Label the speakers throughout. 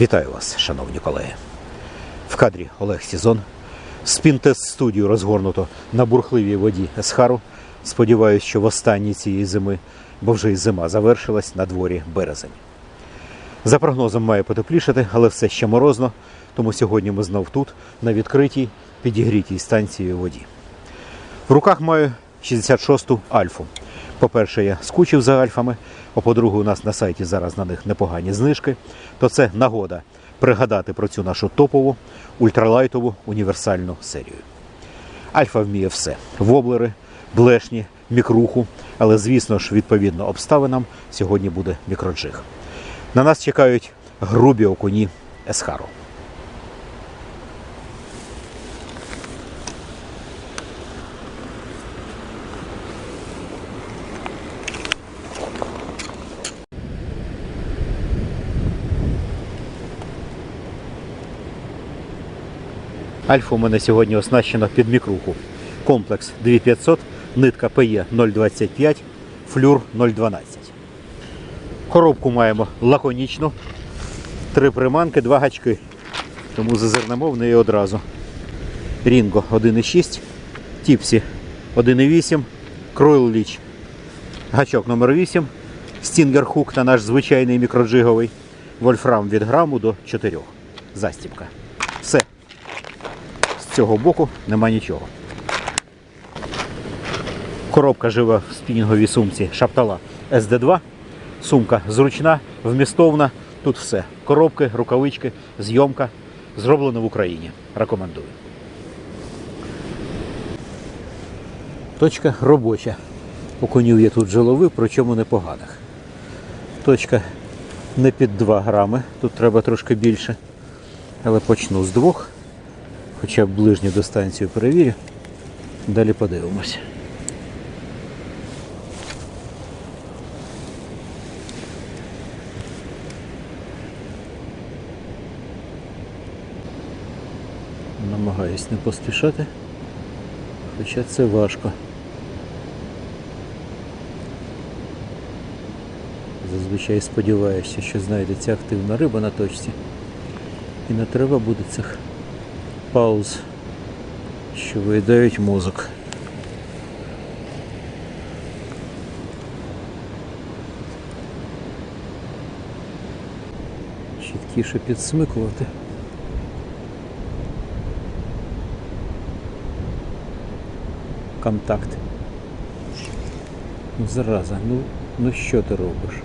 Speaker 1: Вітаю вас, шановні колеги. В кадрі Олег Сізон. Спінтест студію розгорнуто на бурхливій воді Есхару. Сподіваюсь, що в останній цієї зими, бо вже і зима завершилась на дворі березень. За прогнозом має потеплішати, але все ще морозно, тому сьогодні ми знов тут, на відкритій, підігрітій станції воді. В руках маю 66-ту альфу. По-перше, я скучив за альфами, а по-друге, у нас на сайті зараз на них непогані знижки. То це нагода пригадати про цю нашу топову ультралайтову універсальну серію. Альфа вміє все: воблери, блешні, мікруху, але, звісно ж, відповідно обставинам сьогодні буде мікроджиг. На нас чекають грубі окуні Есхару. Альфа у мене сьогодні оснащена під мікруху. Комплекс 2500, нитка PE 025, флюр 012. Коробку маємо лаконічну. Три приманки, два гачки. Тому зазирнемо в неї одразу. Рінго 1,6, Тіпсі 1,8, Кройл Ліч. Гачок номер 8, Стінгер Хук та наш звичайний мікроджиговий. Вольфрам від граму до 4. Застіпка. Все. Цього боку нема нічого. Коробка живе в спінінговій сумці Шаптала SD2. Сумка зручна, вмістовна. Тут все. Коробки, рукавички, зйомка. Зроблено в Україні. Рекомендую. Точка робоча. Окунів є тут жолови, причому непоганих. Точка не під 2 грами, тут треба трошки більше. Але почну з двох. Хоча б ближню дистанцію перевірю. Далі подивимося. Намагаюсь не поспішати, хоча це важко. Зазвичай сподіваюся, що знайдеться активна риба на точці. І не треба буде цих пауз, що виїдають мозок. Чіткіше підсмикувати. Контакт. Ну, зараза, ну, ну що ти робиш?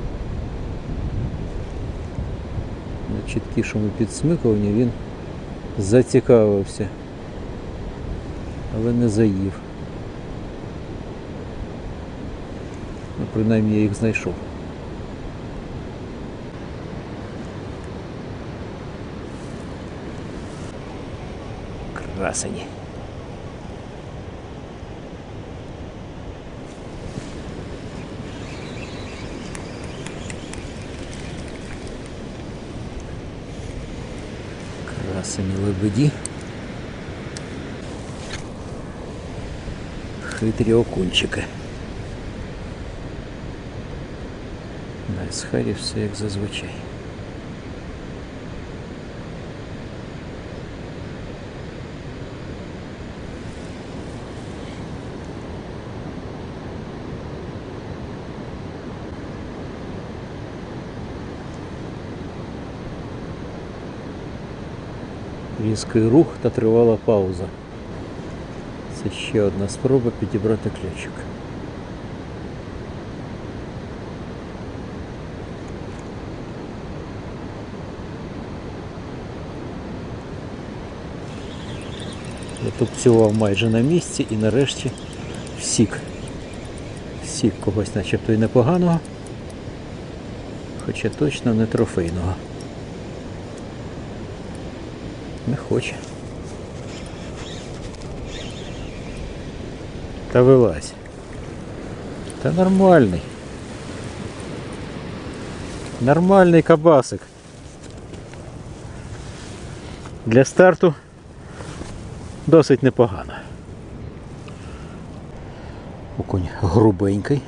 Speaker 1: На чіткішому підсмикуванні він зацікавився, але не заїв. Ну, принаймні я їх знайшов. Красені. Красені лебеді. Хитрі окунчики. На Есхарі все як зазвичай. Різкий рух та тривала пауза. Це ще одна спроба підібрати ключик. Затупцював майже на місці і нарешті всік. Всік когось начебто і непоганого, хоча точно не трофейного. Не хоче. Та вилазь. Та нормальний. Нормальний кабасик. Для старту досить непогано. Окунь грубенький,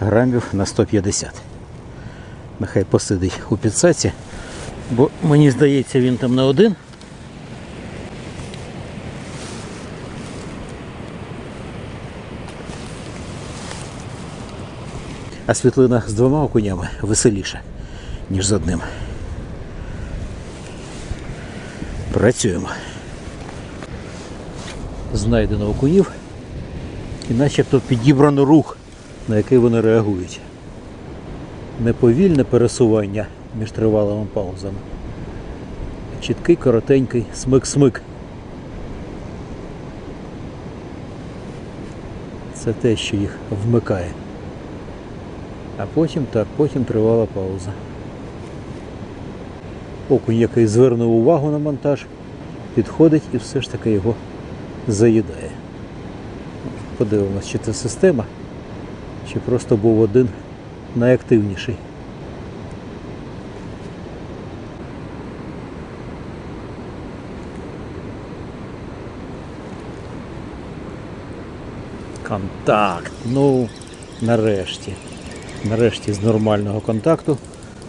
Speaker 1: грамів на 150. Нехай посидить у підсаці, Бо мені здається, він там не один. А світлина з двома окунями веселіше, ніж з одним. Працюємо. Знайдено окунів і начебто підібрано рух, на який вони реагують. Неповільне пересування між тривалими паузами. Чіткий, коротенький смик-смик. Це те, що їх вмикає. А потім так, потім тривала пауза. Окунь, який звернув увагу на монтаж, підходить і все ж таки його заїдає. Подивимось, чи це система, чи просто був один найактивніший. Контакт. Ну, нарешті. Нарешті з нормального контакту,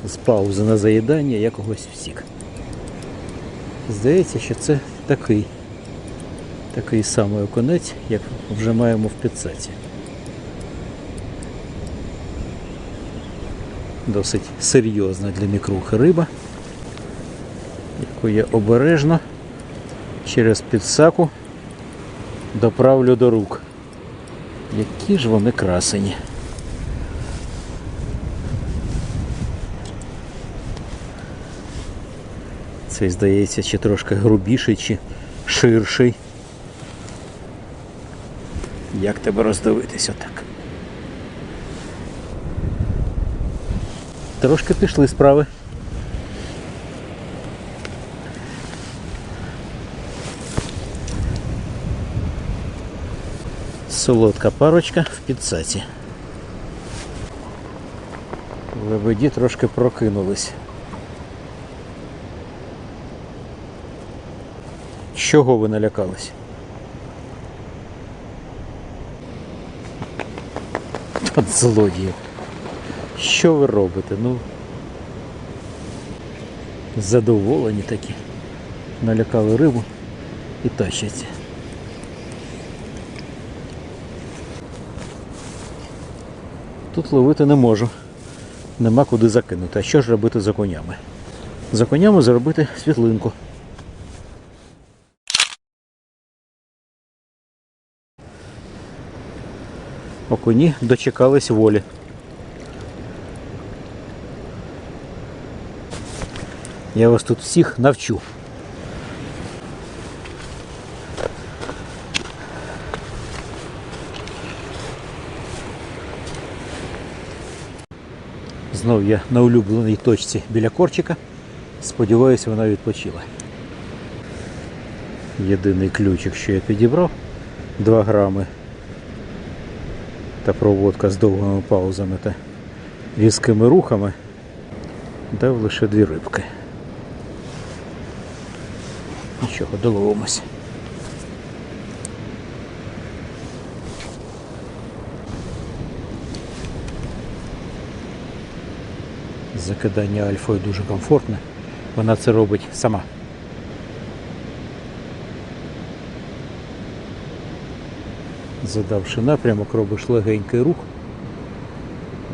Speaker 1: з паузи на заїдання я когось всік. Здається, що це такий. Такий самий оконець, як вже маємо в підсеті. Досить серйозна для мікрухи риба, яку я обережно через підсаку доправлю до рук. Які ж вони красені. Цей здається, чи трошки грубіший, чи ширший. Як тебе роздивитись отак? Трошки пішли справи. Солодка парочка в підсаці. Лебеді трошки прокинулись. Чого ви налякались? От злодії. Що ви робите? Ну задоволені такі. Налякали рибу і тащаться. Тут ловити не можу. Нема куди закинути. А що ж робити за конями? За конями заробити світлинку. Окуні дочекались волі. Я вас тут всіх навчу. Знов я на улюбленій точці біля корчика. Сподіваюся, вона відпочила. Єдиний ключик, що я підібрав 2 грами та проводка з довгими паузами та різкими рухами дав лише дві рибки. Нічого, доловимось. Закидання альфою дуже комфортне. Вона це робить сама. Задавши напрямок, робиш легенький рух.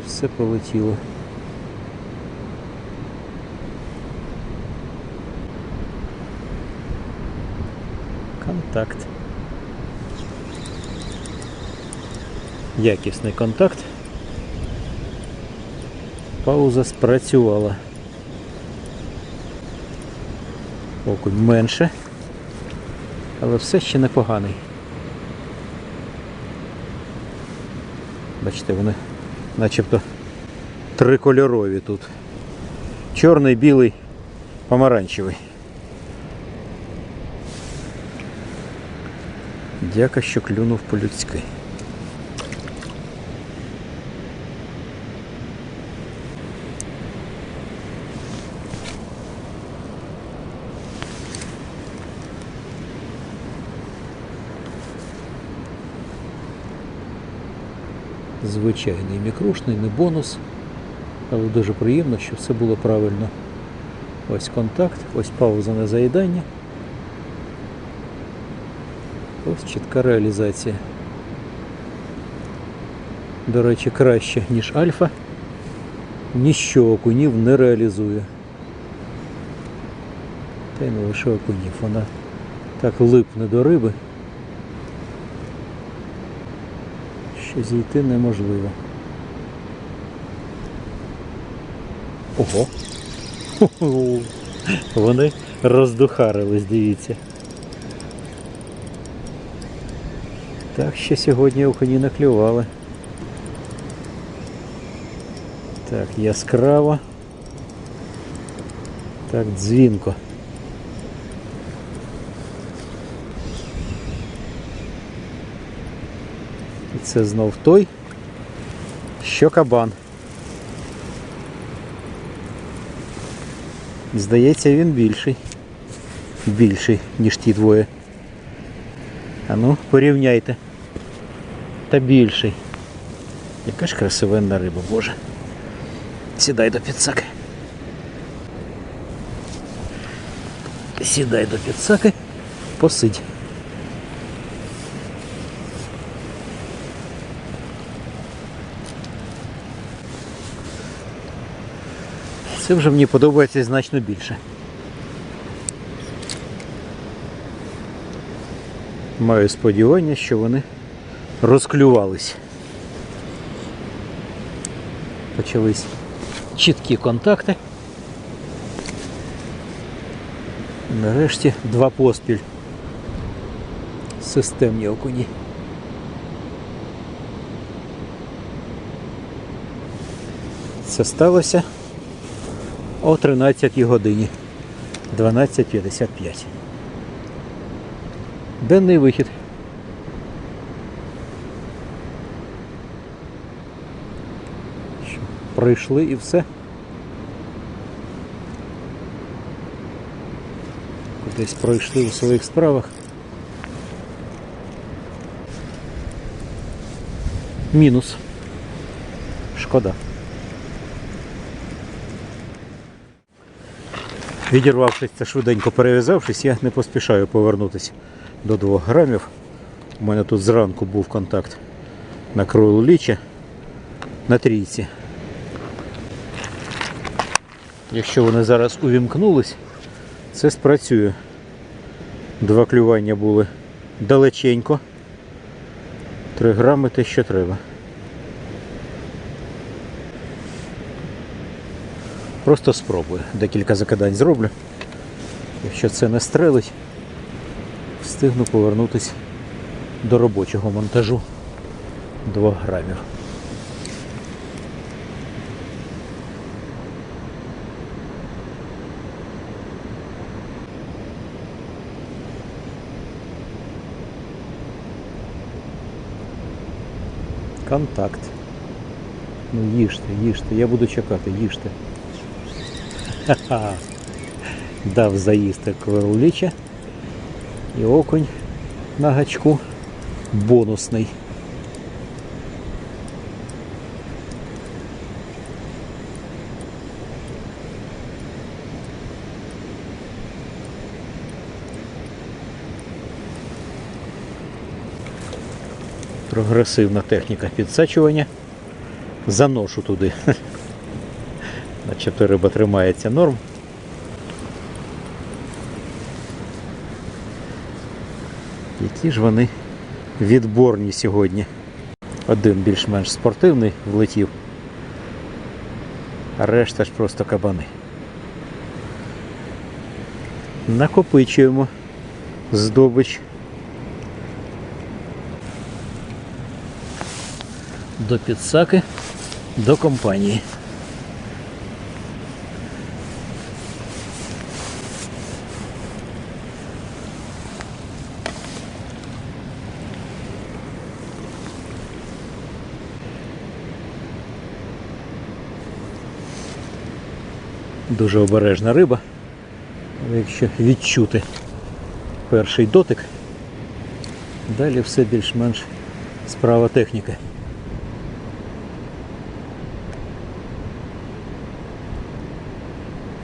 Speaker 1: Все полетіло. Контакт. Якісний контакт. Пауза спрацювала. Окунь менше, але все ще непоганий. Бачите, вони начебто трикольорові тут. Чорний, білий, помаранчевий. Дяка, що клюнув по-людськи. Звичайний мікрушний, не бонус, але дуже приємно, що все було правильно Ось контакт, ось пауза на заїдання. Ось чітка реалізація. До речі, краще, ніж альфа. Ніщо окунів не реалізує. Та й не лише окунів, вона так липне до риби, що зійти неможливо. Ого. Вони роздухарились, дивіться. Так що сьогодні окуні наклювали. Так, яскраво. Так, дзвінко. Це знов той, що кабан. Здається, він більший. Більший, ніж ті двоє. А ну, порівняйте. Та більший. Яка ж красивенна риба, боже. Сідай до підсаки. Сідай до підсаки, посидь. Це вже мені подобається значно більше. Маю сподівання, що вони розклювались. Почались чіткі контакти. Нарешті два поспіль. Системні окуні. Це сталося о 13 годині 12.55. Денний вихід. Прийшли і все. Кудись пройшли у своїх справах. Мінус. Шкода. Відірвавшись та швиденько перев'язавшись, я не поспішаю повернутися до 2 грамів. У мене тут зранку був контакт на крою ліча на трійці. Якщо вони зараз увімкнулись, це спрацює. Два клювання були далеченько. 3 грами те, що треба. Просто спробую. Декілька закидань зроблю. Якщо це не стрелить, встигну повернутися до робочого монтажу 2 грамів. Контакт. Ну їжте, їжте, я буду чекати, їжте. Ха-ха. Дав заїсти кверлича. І окунь на гачку бонусний. Прогресивна техніка підсачування. Заношу туди. Начебто риба тримається норм. Які ж вони відборні сьогодні. Один більш-менш спортивний влетів, а решта ж просто кабани. Накопичуємо здобич. До підсаки, до компанії. Дуже обережна риба. Якщо відчути перший дотик, далі все більш-менш справа техніки.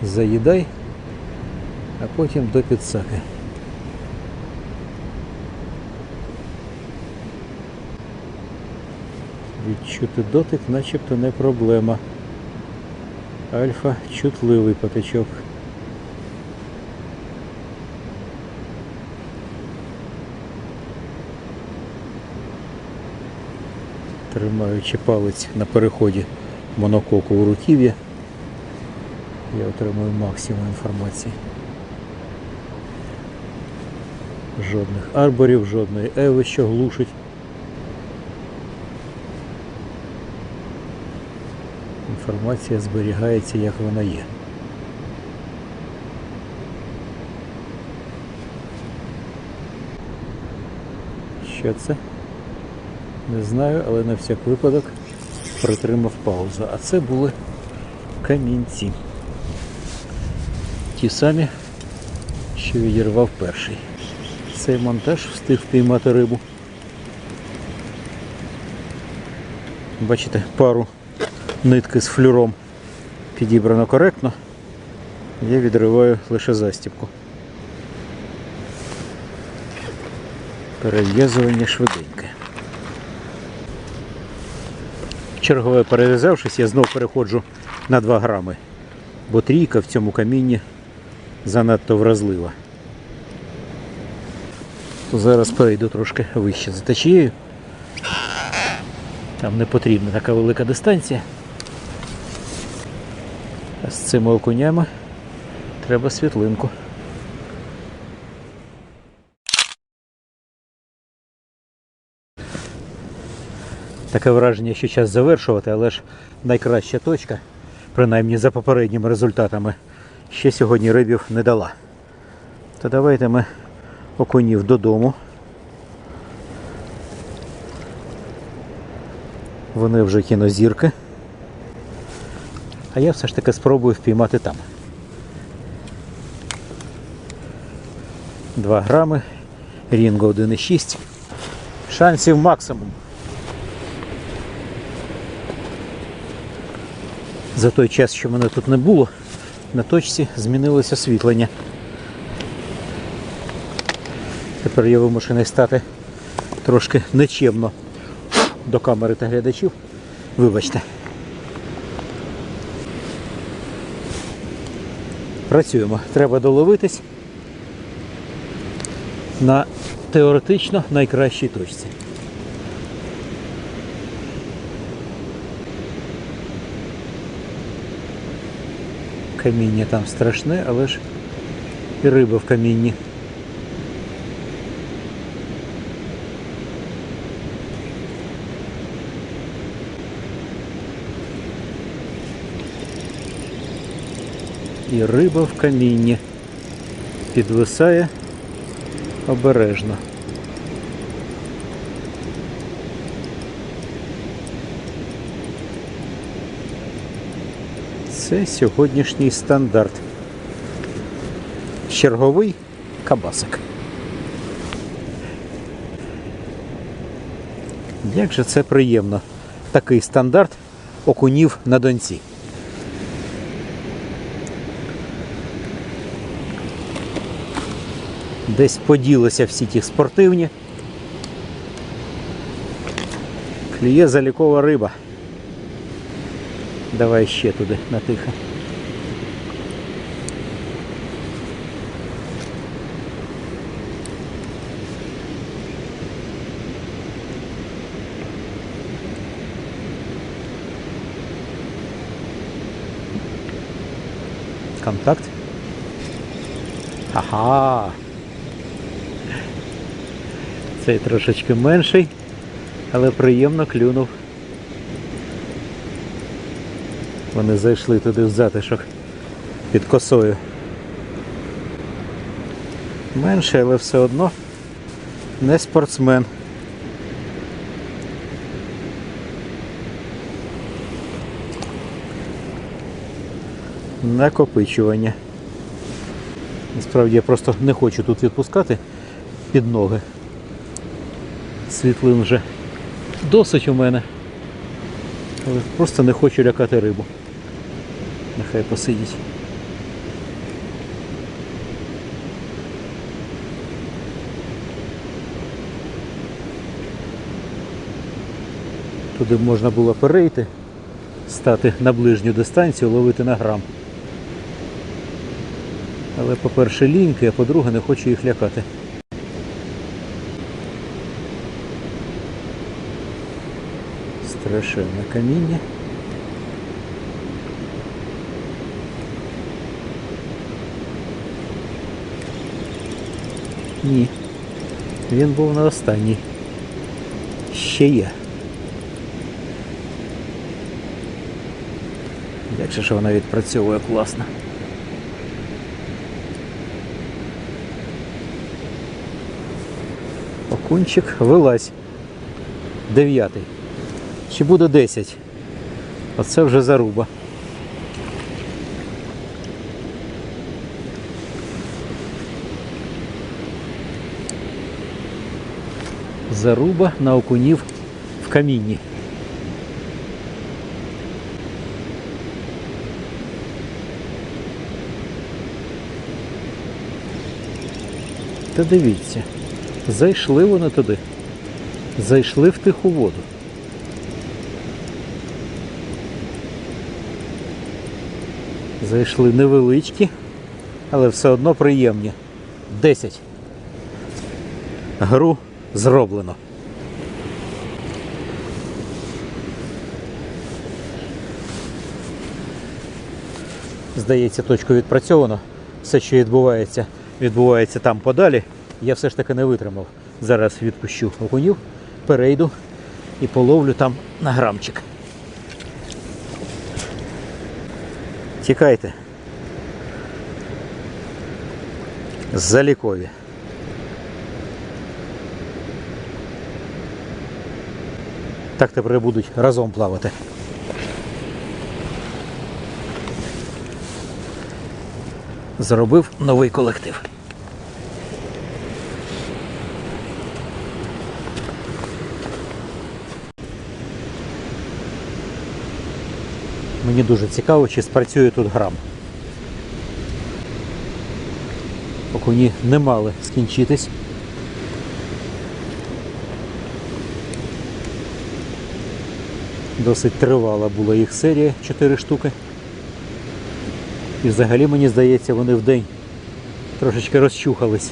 Speaker 1: Заїдай а потім до підсаки. Відчути дотик начебто не проблема. Альфа чутливий патичок. Тримаючи палець на переході монококу у руків'я, я отримую максимум інформації. Жодних арборів, жодної еви, що глушить. Інформація зберігається, як вона є. Що це? Не знаю, але на всяк випадок притримав паузу. А це були камінці. Ті самі, що відірвав перший. Цей монтаж встиг впіймати рибу. Бачите, пару нитки з флюром підібрано коректно. Я відриваю лише застібку. Перев'язування швиденьке. Чергове перев'язавшись, я знов переходжу на 2 грами, бо трійка в цьому камінні занадто вразлива. Зараз перейду трошки вище за течією. Там не потрібна така велика дистанція. З цими окунями треба світлинку. Таке враження, що час завершувати, але ж найкраща точка, принаймні за попередніми результатами, ще сьогодні рибів не дала. То давайте ми окунів додому. Вони вже кінозірки. А я все ж таки спробую впіймати там. 2 грами, Рінго 1,6. Шансів максимум. За той час, що мене тут не було, на точці змінилося освітлення. Тепер я вимушений стати трошки нечемно до камери та глядачів. Вибачте. Працюємо. Треба доловитись на теоретично найкращій точці. Каміння там страшне, але ж і риба в камінні. І риба в камінні підвисає обережно. Це сьогоднішній стандарт. Черговий кабасик. Як же це приємно. Такий стандарт окунів на донці. Десь поділися всі ті спортивні. Клює залікова риба. Давай ще туди на тихо. Контакт. Ага. Цей трошечки менший, але приємно клюнув. Вони зайшли туди в затишок під косою. Менше, але все одно не спортсмен. Накопичування. Насправді я просто не хочу тут відпускати під ноги світлин вже досить у мене. Але просто не хочу лякати рибу. Нехай посидіть. Туди можна було перейти, стати на ближню дистанцію, ловити на грам. Але по-перше, ліньки, а по-друге, не хочу їх лякати. Страшенне каміння. Ні. Він був на останній. Ще є. Як же ж вона відпрацьовує класно. Окунчик, вилазь. Дев'ятий. Чи буде десять? Оце вже заруба. Заруба на окунів в камінні. Та дивіться, зайшли вони туди. Зайшли в тиху воду. Зайшли невеличкі, але все одно приємні. 10. Гру зроблено. Здається, точку відпрацьовано. Все, що відбувається, відбувається там подалі. Я все ж таки не витримав. Зараз відпущу окунів, перейду і половлю там на грамчик. Тікайте. Залікові. Так тепер будуть разом плавати. Зробив новий колектив. Мені дуже цікаво, чи спрацює тут грам. Окуні не мали скінчитись. Досить тривала була їх серія, 4 штуки. І взагалі, мені здається, вони в день трошечки розчухались.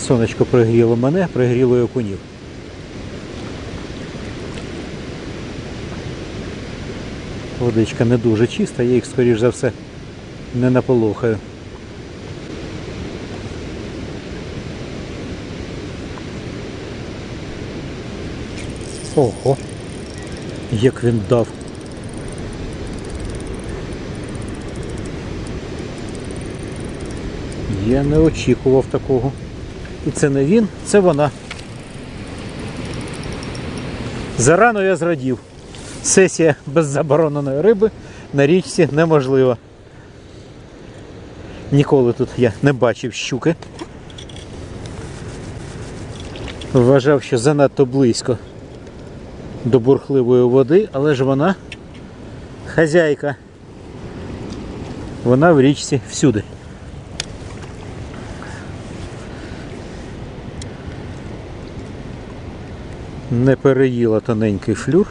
Speaker 1: Сонечко пригріло мене, пригріло і окунів. Водичка не дуже чиста, я їх, скоріш за все, не наполохаю. Ого, як він дав. Я не очікував такого. І це не він, це вона. Зарано я зрадів. Сесія без забороненої риби на річці неможлива. Ніколи тут я не бачив щуки. Вважав, що занадто близько до бурхливої води, але ж вона хазяйка. Вона в річці всюди. Не переїла тоненький флюр.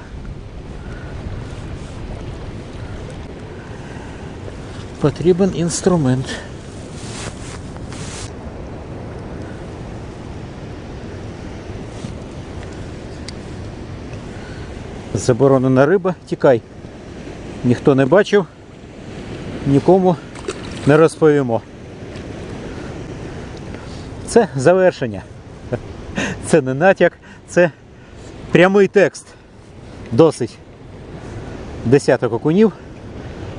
Speaker 1: Потрібен інструмент. Заборонена риба, тікай. Ніхто не бачив, нікому не розповімо. Це завершення. Це не натяк, це прямий текст. Досить. Десяток окунів,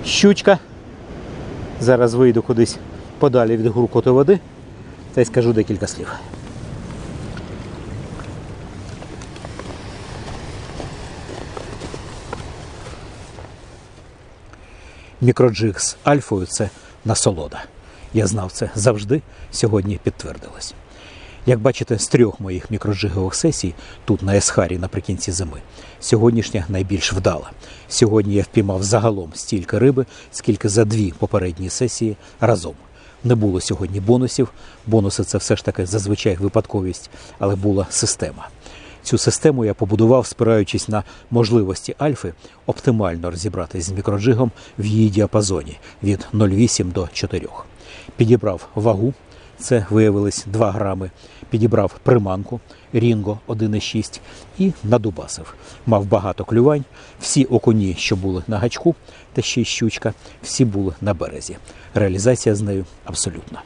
Speaker 1: щучка. Зараз вийду кудись подалі від гуркоту води та й скажу декілька слів. Мікроджиг з альфою це насолода. Я знав це завжди, сьогодні підтвердилось. Як бачите, з трьох моїх мікроджигових сесій тут на Есхарі наприкінці зими, сьогоднішня найбільш вдала. Сьогодні я впіймав загалом стільки риби, скільки за дві попередні сесії разом. Не було сьогодні бонусів. Бонуси це все ж таки зазвичай випадковість, але була система. Цю систему я побудував, спираючись на можливості альфи оптимально розібратись з мікроджигом в її діапазоні від 0,8 до 4. Підібрав вагу, це виявилось 2 грами. Підібрав приманку Рінго 1,6 і надубасив. Мав багато клювань. Всі окуні, що були на гачку, та ще й щучка, всі були на березі. Реалізація з нею абсолютна.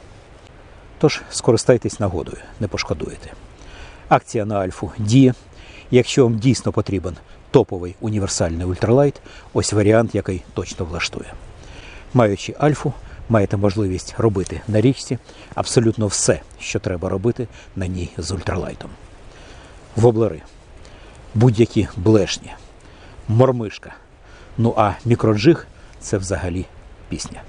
Speaker 1: Тож скористайтесь нагодою, не пошкодуєте. Акція на Альфу діє. Якщо вам дійсно потрібен топовий універсальний ультралайт, ось варіант, який точно влаштує. Маючи Альфу, маєте можливість робити на річці абсолютно все, що треба робити на ній з ультралайтом. Воблери, будь-які блешні, мормишка. Ну а мікроджиг це взагалі пісня.